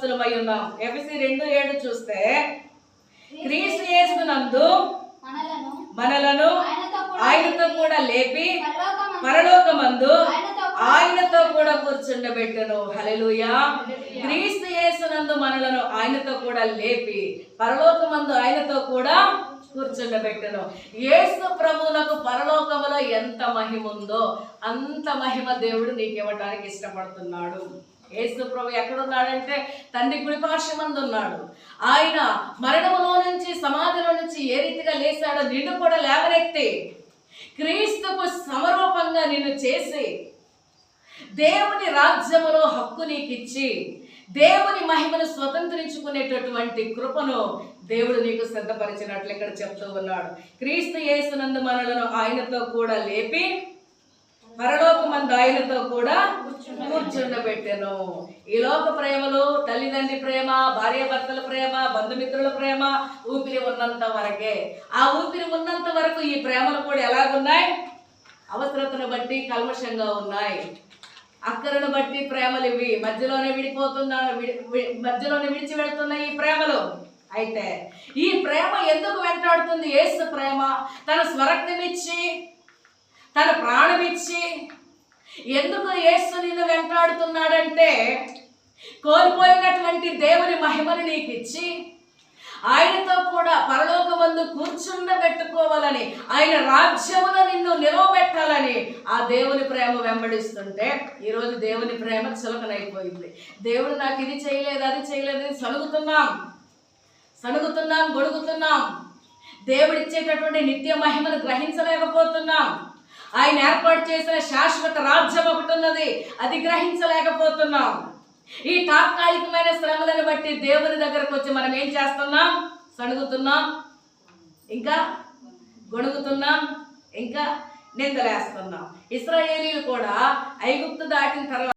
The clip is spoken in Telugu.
యవనస్తులమై ఉన్నాం. ఎఫ్సి రెండు ఏడు చూస్తే క్రీస్తు యేసునందు మనలను మనలను ఆయనతో కూడా లేపి పరలోకమందు ఆయనతో కూడా కూర్చుండబెట్టను. హల్లెలూయా. క్రీస్తు యేసునందు మనలను ఆయనతో కూడా లేపి పరలోకమందు ఆయనతో కూడా కూర్చుండబెట్టను. యేసు ప్రభువునకు పరలోకములో ఎంత మహిమ ఉందో అంత మహిమ దేవుడు నీకు ఇవ్వటానికి ఇష్టపడుతున్నాడు? యేసు ప్రభు ఎక్కడున్నాడంటే తండ్రి కుడిపార్శ్వమందు ఉన్నాడు ఆయన మరణములో నుంచి సమాధిలో నుంచి ఏ రీతిగా లేచాడో నిన్ను కూడా లేవనెత్తి క్రీస్తుకు సమరూపంగా నిన్ను చేసి దేవుని రాజ్యములో హక్కు నీకిచ్చి దేవుని మహిమను స్వతంత్రించుకునేటటువంటి కృపను దేవుడు నీకు సిద్ధపరిచినట్లు ఇక్కడ చెప్తూ ఉన్నాడు. క్రీస్తు యేసునందు మనలను ఆయనతో కూడా లేపి పరలోకమందు ఆయనతో కూడా కూర్చుండబెట్టెను. ఈ లోక ప్రేమలు తల్లిదండ్రి ప్రేమ భార్యాభర్తల ప్రేమ బంధుమిత్రుల ప్రేమ ఊపిరి ఉన్నంత వరకే. ఆ ఊపిరి ఉన్నంత వరకు ఈ ప్రేమలు కూడా ఎలాగున్నాయి? అవసరతను బట్టి కల్మషంగా ఉన్నాయి. అక్కరను బట్టి ప్రేమలు ఇవి. మధ్యలోనే విడిపోతున్నా మధ్యలోనే విడిచి వెళ్తున్నాయి ఈ ప్రేమలు. అయితే ఈ ప్రేమ ఎందుకు వెంటాడుతుంది? యేసు ప్రేమ తన స్వరక్తమిచ్చి తన ప్రాణమిచ్చి ఎందుకు యేసు నిన్ను వెంటాడుతున్నాడంటే కోల్పోయినటువంటి దేవుని మహిమను నీకు ఇచ్చి ఆయనతో కూడా పరలోకమందు కూర్చుండబెట్టుకోవాలని ఆయన రాజ్యమును నిన్ను నిలవబెట్టాలని ఆ దేవుని ప్రేమ వెంబడిస్తుంటే ఈరోజు దేవుని ప్రేమ చులకనైపోయింది. దేవుడు నాకు ఇది చేయలేదు అది చేయలేదు అని సణుగుతున్నాం. సణుగుతున్నాం గొడుగుతున్నాం దేవుడిచ్చేటటువంటి నిత్య మహిమను గ్రహించలేకపోతున్నాం. ఆయన ఏర్పాటు చేసిన శాశ్వత రాజ్యం ఒకటి ఉన్నది. అది గ్రహించలేకపోతున్నాం. ఈ తాత్కాలికమైన శ్రమలను బట్టి దేవుని దగ్గరకు వచ్చి మనం ఏం చేస్తున్నాం? సణుగుతున్నాం. ఇంకా గొణుగుతున్నాం. ఇంకా నిందలేస్తున్నాం. ఇస్రాయేలీలు కూడా ఐగుప్తు దాటిన తర్వాత